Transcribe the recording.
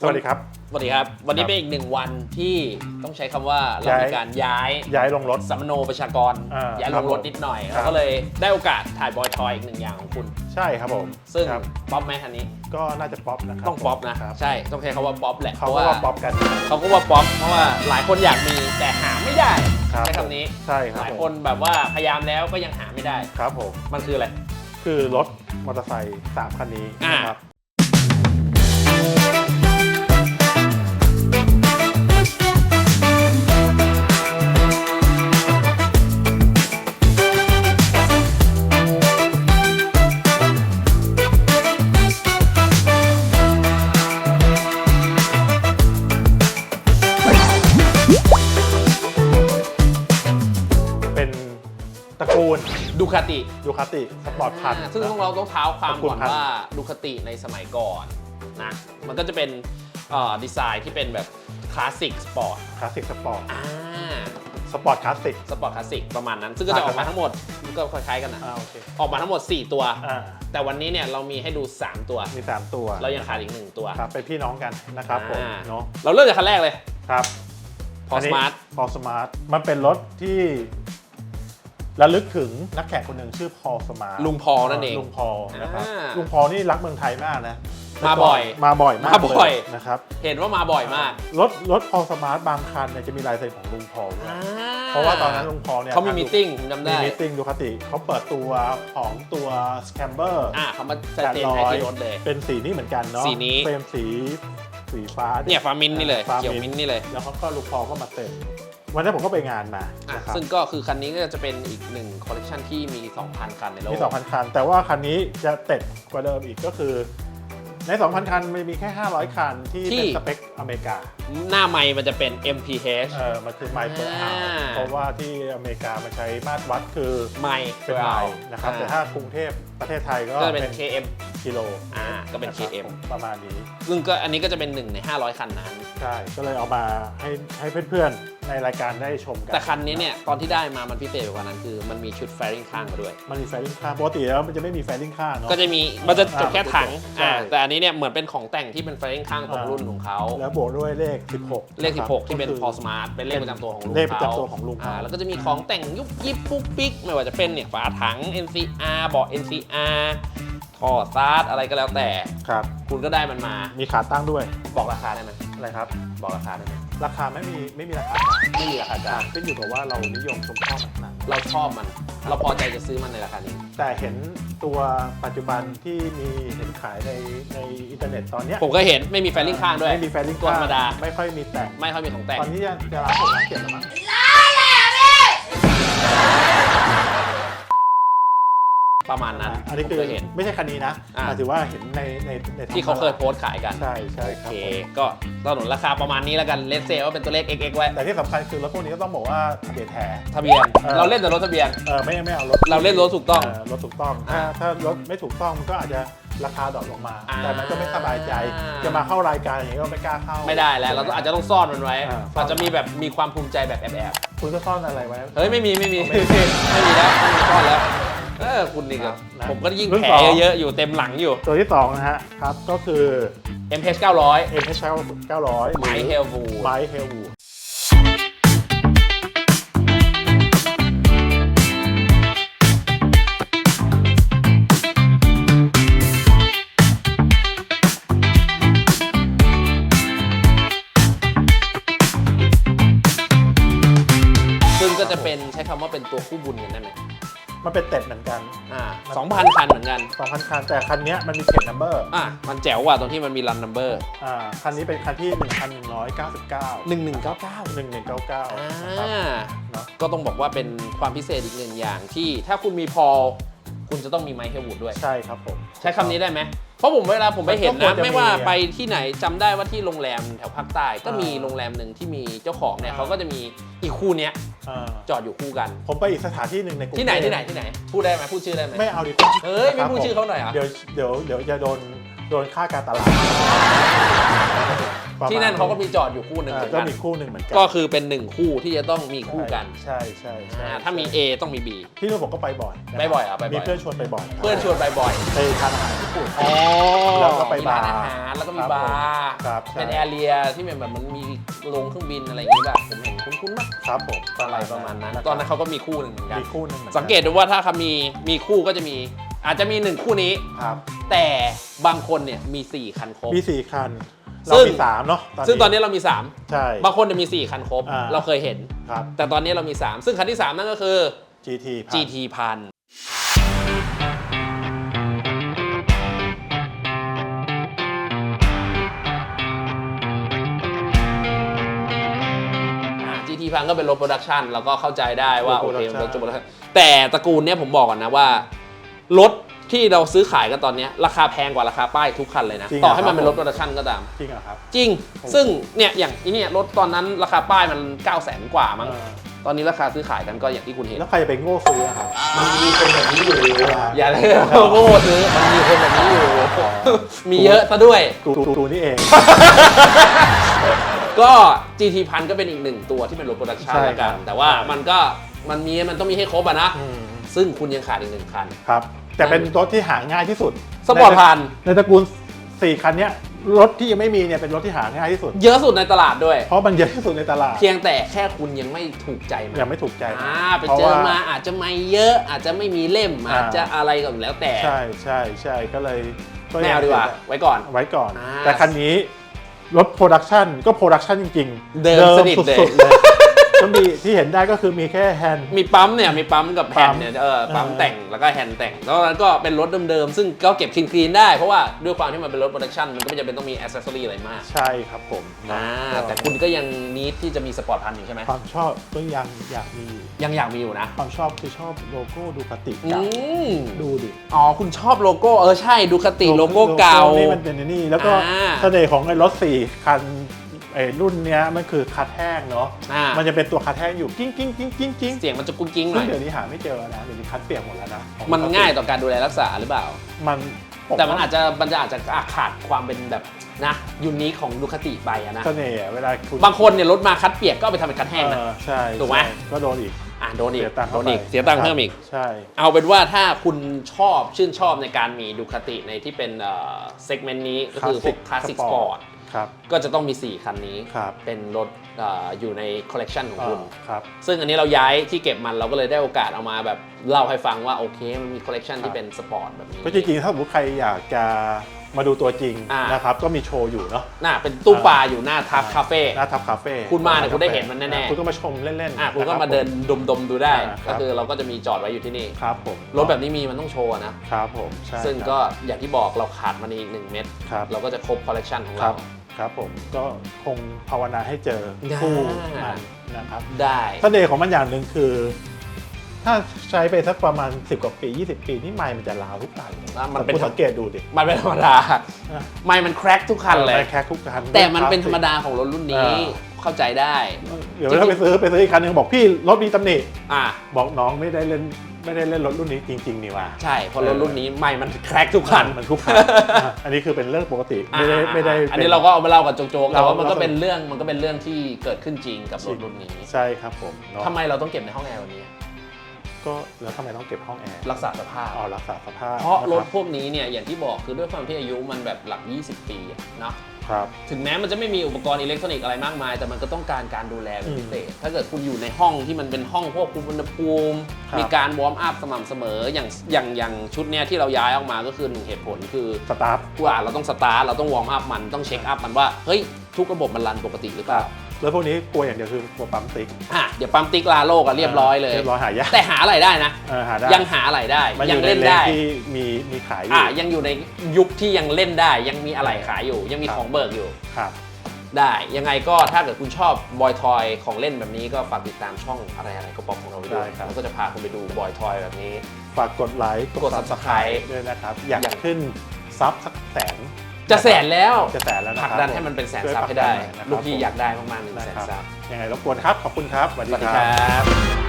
สวัสดีครับ สวัสดีครับ วันนี้เป็นอีกหนึ่งวันที่ต้องใช้คำว่าเราย้ายมีการย้ายย้ายลงรถสัมมโนประชากรอ่าย้ายลงรถนิดหน่อยครับเราก็เลยได้โอกาสถ่ายบอยทอยอีกหนึ่งอย่างของคุณ ใช่ครับผม ซึ่งครับป๊อปไหมคันนี้ ก็น่าจะป๊อปนะครับต้องป๊อปนะครับใช่ต้องใช้คำว่าป๊อปแหละเขาเพราะก็ว่าว่าป๊อปกันเขาก็ว่าป๊อปเพราะว่าหลายคนอยากมีแต่หาไม่ได้ครับใช้คำนี้ใช่คหรับลายผมคนแบบว่าพยายามแล้วก็ยังหาไม่ได้ครับผมมันคืออะไรคือรถมอเตอร์ไซค์สามคันนี้อ่านะครับ คาติยูคาติสปอร์ตพัน ซึ่งต้องเราต้องเท้าความขอบคุณก่อนครับว่าดูคาติในสมัยก่อนนะ มันก็จะเป็นเอ่อดีไซน์ที่เป็นแบบคลาสสิกสปอร์ต คลาสสิกสปอร์ตอ่าสปอร์ตคลาสสิก สปอร์ตคลาสสิกประมาณนั้น ซึ่งก็จะออกมาทั้งหมดก็คล้ายๆกันนะอ่าโอเคออกมาทั้งหมด 4 ตัวอ่าแต่วันนี้เนี่ยเรามีให้ดู 3 ตัว มีสามตัว เรายังขาดอีก 1 ตัว ครับ เป็นพี่น้องกันนะครับผมอ่าเนาะ เราเริ่มจากคันแรกเลย ครับพอสมาร์ทพอสมาร์ทมันเป็นรถที่ ระลึกถึงนักแข่งคนหนึ่งชื่อพอสมาร์ทลุงพอนั่นเอง ลุงพอนะครับอ่าลุงพอนี่รักเมืองไทยมากนะมาบ่อยมาบ่อยมากมาบ่อย เลนะครับเห็นว่ามาบ่อยมากรถรถพอสมาร์ทบางคันเนี่ยจะมีลายเซ็นของลุงพอด้วยอ่เพราะว่าตอนนั้นลุงพอเนี่ยเขามีมีติ้งผมจำมีได้มีติ้งดูคติเขาเปิดตัวของตัวสแคมเบอร์ อ่าเขามาแสดงให้ที่รถเลย เป็นสีนี้เหมือนกันเนาะสีนี้ เฟรมสีสีฟ้าเนี่ยฟ้ามินท์นี่เลย ฟ้าเขียวมิ้มินนท์ท์นี่เลย แล้วเขาก็ลุงพอก็มาเต็ม วันนั้นผมก็ไปงานมาอะนะครับซึ่งก็คือคันนี้ก็จะเป็นอีกหนึ่งคอลเลคชันที่มี 2,000 คันในโลกมี 2,000 คัน แต่ว่าคันนี้จะเต็ดกว่าเดิมอีกก็คือ ใน 2,000 คันมันมีแค่ 500 คันที่เป็นสเปคอเมริกา หน้าไมค์มันจะเป็น MPH เออมันคือไมล์เปอร์อาอ่า เพราะว่าที่อเมริกามันใช้มาตรวัดคือไมค์เป็นไมล์นะครับ แต่ถ้ากรุงเทพประเทศไทยก็ก็จะเป็นเป็น KM กิโล อ่า ก็เป็นะครับ KM ประมาณนี้ ซึ่งก็อันนี้ก็จะเป็นหนึ่งใน 500 คันนั้น ใช่ ก็เลยเอามาให้ให้เพื่อนๆ ในรายการได้ชมกันแต่คันนี้เนี่ยตอนที่ได้มามันพิเศษกว่านั้นคือมันมีชุดแฟริงข้างมาด้วย มันมีแฟลิ่งข้างปกติแล้วมันจะไม่มีแฟลิ่งข้างเนาะ ก็จะมีมันจะจบแค่ถังใช่ อ่าแต่อันนี้เนี่ยเหมือนเป็นของแต่งที่เป็นแฟริงข้างของอ่ารุ่นของเขา แล้วบวกด้วยเลข 16เลข นะครับ16 ที่เป็นก็คือพอสมาร์ทเป็นเลขประจำตัวของลุงเลขประเขาจำตัวของลุงเขาอ่าแล้วก็จะมีของแต่งยุบยิบปุ๊กปิ๊ก ไม่ว่าจะเป็นเนี่ยฝาถัง NCR เบาะ NCR ท่อซาร์ดอะไรก็แล้วแต่ ครับ คุณก็ได้มันมา มีขาตั้งด้วย บอกราคาได้ไหมอะไรครับ บอกราคาได้ไหมราคาไม่มีไม่มีราคากลางไม่มีราคากลางขึ้นอยู่กับว่าเรานิยมชมชอบแบบไหนเราชอบมัน เราพอใจจะซื้อมันในราคานี้ แต่เห็นตัวปัจจุบันที่มีเห็นขายในในอินเทอร์เน็ตตอนเนี้ยผมก็เห็นไม่มีแฟลิงข้างด้วย ไม่มีแฟลิ่งตัวธรรมดา ไม่ค่อยมีแต่งไม่ค่อยมีของแต่งตอนนี้จะจะร้านหกร้านเจ็ดแล้วมั้ง ประมาณนั้นอันนี้ผมคือก็เห็น ไม่ใช่คันนี้นะอ่าหมายถึงว่าเห็นในในในที่เขาเคยโพสต์ขายกันใช่ใช่โอครับเคผมก็สนุนราคาประมาณนี้แล้วกันเลสเซลว่าเป็นตัวเลข XX ไว้แต่ที่สำคัญคือรถพวกนี้ก็ต้องบอกว่าทะเบียนแท้ทะเบียนเออเราเล่นแต่รถทะเบียนเออไม่ไม่เอารถเราเล่นรถถูกต้องเรถถูกต้องถ้าอ่าถ้ารถไม่ถูกต้องมันก็อาจจะราคาดรอปลงมาอ่าแต่มันก็ไม่สบายใจ จะมาเข้ารายการอย่างนี้ก็ไม่กล้าเข้า ไม่ได้แล้ว เราต้องอาจจะต้องซ่อนมันไว้อ่าอาจจะมีแบบมีความภูมิใจแบบแอบคุณก็ซ่อนอะไรไว้ๆเฮ้ยไม่มีไม่มีไม่ไม่มีมีแล้วไม่มีซ่อนแล้ว เออคุณนี่ก็นะผมก็ยิ่งรุ่นแผสลอง เยอะๆอยู่เต็มหลังอยู่ ตัวที่2นะฮะครับก็คือ MH 900 m h 900 ไมเฮลวูไมเฮลวูซึ่งก็จะเป็นใช้คำว่าเป็นตัวคู่บุญกันได้ไหม มันเป็นเต็ดเหมือนกัน อ่า2,000คันเหมือนกัน 2,000 คัน แต่คันเนี้ยมันมีเข็มนัมเบอร์อะมันแจ๋วกว่าตรงที่มันมีรันนัมเบอร์อ่าคันนี้เป็นคันที่ 1199 1199 1199อ่นะครับาเนาะก็ต้องบอกว่าเป็นความพิเศษอีกหนึ่งอย่างที่ถ้าคุณมีพอลคุณจะต้องมีไมค์เฮลวูดด้วย ใช่ครับผม ใช้คำนี้ได้ไหม เพราะผมเวลาผมไปเห็นมันก็ควนะ รจะไม่ว่ามีอะไปที่ไหนจำได้ว่าที่โรงแรมแถวภาคใต้ก็มีอ่าโรงแรมหนึ่งที่มีเจ้าของเนี่ยอ่า เขาก็จะมีอีกคู่เนี้ย อ่าจอดอยู่คู่กัน ผมไปอีกสถานที่หนึ่งในกรุงเทพที่ไหนที่ไหนที่ไหน พูดได้ไหมพูดชื่อได้ไหม ไม่เอาดีกว่าเฮ้ยไม่นะครับพูดชื่อเขาหน่อยเหรอะเดี๋ยวเดี๋ยวเดี๋ยวจะโดนโดนค่าการตลาด ปประมาณที่นั่นเขาก็มีจอดอยู่คู่หนึ่งเหอ่ามือนก็กัน มีคู่หนึ่งเหมือนกัก็คือเป็นหนึ่งคู่ที่จะต้องมีคู่กันใช่ใช่ใช่อ่าใช่ถ้ามี A ต้องมี B ที่นู่นผมก็ไปบ่อยนะครับไปบ่อยเหรอไปบ่อย มีเพื่อนชวนไปบ่อยเพื่อนชวนไปบ่อยไปทานอาหารญี่ปุ่น อ๋อแล้วก็ไปมีร้านบาร์อาหารแล้วก็มีครับบาร์ครับใช่ เป็นแอเรียที่เป็นแบบมันมีลงเครื่องบินอะไรอย่างงี้แบบผมเห็นคุ้นๆมากครับผมอะไรประมาณนั้นคบตอนนั้นเขาก็มีคู่หนึ่งเหมือนกัน มีคู่หนึ่งหมือนนสังเกตดูว่าถ้าเขามีมีคู่ก็จะมี อาจจะมีหนึ่งคู่นี้ ครับ แต่บางคนเนี่ยมี 4 คันครบ มีสี่คันซึ่ เรางมีสามเนาะซึ่งตอนนี้เรามีใช่3บางคนจะมี 4 คันครบ อ่า เราเคยเห็น ครับ แต่ตอนนี้เรามี 3 ซึ่งคันที่ 3 นั่นก็คือ GT พัน GT พันอ่า GT พันก็เป็นรถโปรดักชันเราก็เข้าใจได้ว่า โอเคมันเป็นรถโปรดักชันแต่ตระกูลเนี้ยผมบอกก่อนนะว่า รถ ที่เราซื้อขายกันตอนเนี้ยราคาแพงกว่าราคาป้ายทุกคันเลยนะ จริงต่อเหรอให้มันเป็นครรับถโปรดักชันก็ตาม จริงเหรอครับ จริงซึ่งเนี่ยอย่างอีเนี่ยรถตอนนั้นราคาป้ายมัน 9 0 0 0 0 0 กว่ามั้ง เออตอนนี้ราคาซื้อขายกันก็อย่างที่คุณเห็น แล้วใครจะไปโง่ซื้ออะครับ มันมีคนแบบนี้อยู่อย่าเลยโง่ซื้อมันมีคนแบบนี้อยู่ มีเยอะซะด้วย กูกูกูนี่เอง ก็ GT พันก็เป็นอีกหนึ่งตัวที่เป็นรถโปรดักชันใช่แล้วกันครับแต่ว่ามันก็มันมีมันต้องมีให้ครบอะนะอืมซึ่งคุณยังขาดอีกหนึ่งคัน ครับ แต่เป็นรถที่หาง่ายที่สุดสปอร์ตพันในตระกูลสี่คันเนี้ยรถที่ยังไม่มีเนี่ยเป็นรถที่หาง่ายที่สุด เยอะสุดในตลาดด้วย เพราะมันเยอะที่สุดในตลาด เพียงแต่แค่คุณยังไม่ถูกใจมันยังไม่ถูกใจอ่าไปพระเจอว่มาอาจจะไม่เยอะ อาจจะไม่มีเล่มอ่าอาจจะอะไรก็แล้วแต่ ใช่ใช่ใช่ก็เลยก็ไม่ยังเอาดีกว่า ไว้ก่อนไว้ก่อนอ่าแต่คันนี้รถโปรดักชันก็โปรดักชันจริงๆ เดิมสนิทเลยสุดๆเลย ก็มีที่เห็นได้ก็คือมีแค่แฮนด์ มีปั๊มเนี่ยมีปั๊มกับแฮนด์เนี่ยเออปั๊มเออ แต่งแล้วก็แฮนด์แต่งแล้วนั้นก็เป็นรถเดิมๆซึ่งก็เก็บคลีนๆได้เพราะว่าด้วยความที่มันเป็นรถโปรดักชันมันก็ไม่จำเป็นต้องมีอ c เซสซอรี่อะไรมากใช่ครับผมเนาะอ่าก็แต่คุณก็ยังนิดที่จะมีสปอร์ตพันอยู่ใช่ไหมความชอบก็ยังอยากมีอยู่ยังอยากมีอยู่นะความชอบคือชอบโลโก้ดูคติอืเก่ามดูดิอ๋อคุณชอบโลโก้เออใช่ดูคติโลโก้เก่า นี่มันเป็นไอ้นี่ แล้วก็อ่า เสน่ห์ของไอ้รถสี่คัน ไอ้รุ่นเนี้ยมันคือคัดแห้งเนาะอ่ามันจะเป็นตัวคัดแห้งอยู่กิ้งกิ้งกิ้งกิ้งกิ้งเสียงมันจะกุ้งกิ้งหซึ่น่งอย เดี๋ยวนี้หาไม่เจอแล้วนะเดี๋ยวนี้คัดเปียกหมดแล้วนะของมันรถง่ายต่อการดูแลรักษาหรือเปล่า มันแต่มันอาจจะมันจะอาจจะขาดความเป็นแบบนะยูนิคของดูคติไปอะนะ เสน่ห์อะเวลาคุณบางคนเนี่ยรถมาคัดเปียกก็เอาไปทำเป็นคัดแห้งนะ เออใช่ถูกไหม ใช่ก็โดนอีกอะโดนอีกเสียตังค์โดนอีกข้าไปเสียตังค์เพิ่มอีก ใช่ เอาเป็นว่าถ้าคุณชอบชื่นชอบในการมีดูคติในที่เป็นเซกเมนต์นี้ก็คือพวกคลาสสิกสปอร์ต ครับ ก็จะต้องมี 4 คันนี้ ครับ เป็นรถเอ่ออยู่ในคอลเลกชันของคุณเออครับ ซึ่งอันนี้เราย้ายที่เก็บมันเราก็เลยได้โอกาสเอามาแบบเล่าให้ฟังว่าโอเคมันมีคอลเลกชันครับที่เป็นสปอร์ตแบบนี้ ก็จริงๆ ถ้าสมมติใครอยากจะมาดูตัวจริงอ่าน นะครับ ก็มีโชว์อยู่เนาะน่าเป็นตู้ปลาอยู่หน้าทับคาเฟ่ หน้าทับคาเฟ่คุณมาเนี่ยคุณได้เห็นมันแน่ๆคุณก็มาชมเล่นๆอะคุณก็นะรับมาเดินดมๆดูได้ อ่าครับก็คือเราก็จะมีจอดไว้อยู่ที่นี่ ครับผมรถแบบนี้มีมันต้องโชว์อะนะ ครับผมใช่ซึ่งครับก็อย่างที่บอกเราขาดมันอีกหนึ่งเม็ดครับ เราก็จะครบคอลเลกชันของครัเรา บ ครับผมก็คงภาวนาให้เจอได้คู่มันนะครับได้เสน่ห์ของมันอย่างหนึ่งคือ ถ้าใช้ไปสักประมาณ 10 กว่าปี 20 ปีนี่ไมค์มันจะลาวทุกคันเลยอะมันเป็นคุณสังเกตดูดิมันเป็นธรรมดาอะไม่มันแครกทุกคันเลยแคคทุกคันแต่มันเป็นธรรมดาของรถรุ่นนี้อ่าเข้าใจได้ เดี๋ยวถ้าไปซื้อไปซื้ออีกคันหนึงบอกพี่รถมีตำหนิอะบอกน้องไม่ได้เล่น ไม่ได้เล่นรถรุ่นนี้จริง ๆ นี่ว่า ใช่เพราะรถรุ่นนี้ไม่มันแครกทุกคัน มันทุกคันอะอันนี้คือเป็นเรื่องปกติไม่ได้อ่าไม่ได้ อันนี้เราก็เอามาเล่ากันโจ๊กๆแต่ว่าเรามันก็เราเป็นเรื่องมันก็เป็นเรื่องที่เกิดขึ้นจริงกับรถรุ่นนี้ใช่ครับผมเนาะทำไมเราต้องเก็บในห้องแอร์วันนี้ ก็แล้วทำไมต้องเก็บห้องแอร์รักษาสภาพเอารักษาสภาพเพราะรถนคบพวกนี้เนี่ยอย่างที่บอกคือด้วยความที่อายุมันแบบหลัก 20 ปีอะเนาะ ครับ ถึงแม้มันจะไม่มีอุปกรณ์อิเล็กทรอนิกส์อะไรมากมาย แต่มันก็ต้องการการดูแลเป็นอืมพิเศษ ถ้าเกิดคุณอยู่ในห้องที่มันเป็นห้องควบคุมอุณหภูมิ ครับ มีการวอร์มอัพสม่ำเสมอ อย่างอย่างอย่างชุดเนี้ยที่เราย้ายออกมาก็คือหนึ่งเหตุผลคือ สตาร์ท ว่าเราต้องสตาร์ทเราต้องวอร์มอัพมันต้องเช็คอัพมันว่า เฮ้ย ทุกระบบมันรันปกติหรือเปล่า แล้วพวกนี้กลัวอย่างเดียวคือกลัวปั๊มติ๊กอะเดี๋ยวปั๊มติ๊กลาโลกอะเรียบร้อยเลย เรียบร้อยหายากแต่หาอะไรได้นะเออหาได้ยังหาอะไรได้ มันอยังยู่ในเล่นเลนได้ ที่มีมีขายอยู่ อะยังอยู่ในยุคที่ยังเล่นได้ ยังมีอะไรขายอยู่ ยังมีครับ ของเบิกอยู่ ครับ ได้ยังไงก็ถ้าเกิดคุณชอบบอยทอยของเล่นแบบนี้ก็ฝากติดตามช่องอะไรอะไรก็ป๊อปของเราไปด้วยได้ครับแล้วก็จะพาคุณไปดูบอยทอยแบบนี้ ฝากกดไลค์กด Subscribe ด้วยนะครับ อยากอยาก ขึ้นซับสักแสน จะแสนแล้วจะแสนแล้วนะผลักครับดันให้มันเป็นแสนช่วยซับผลัให้กดัได้นหน่อยนะครับลูกพี่ผมอยากได้มากๆหนึ่งแสนนะครับซับยังไงรบกวนครับ ขอบคุณครับสวัสดีครับ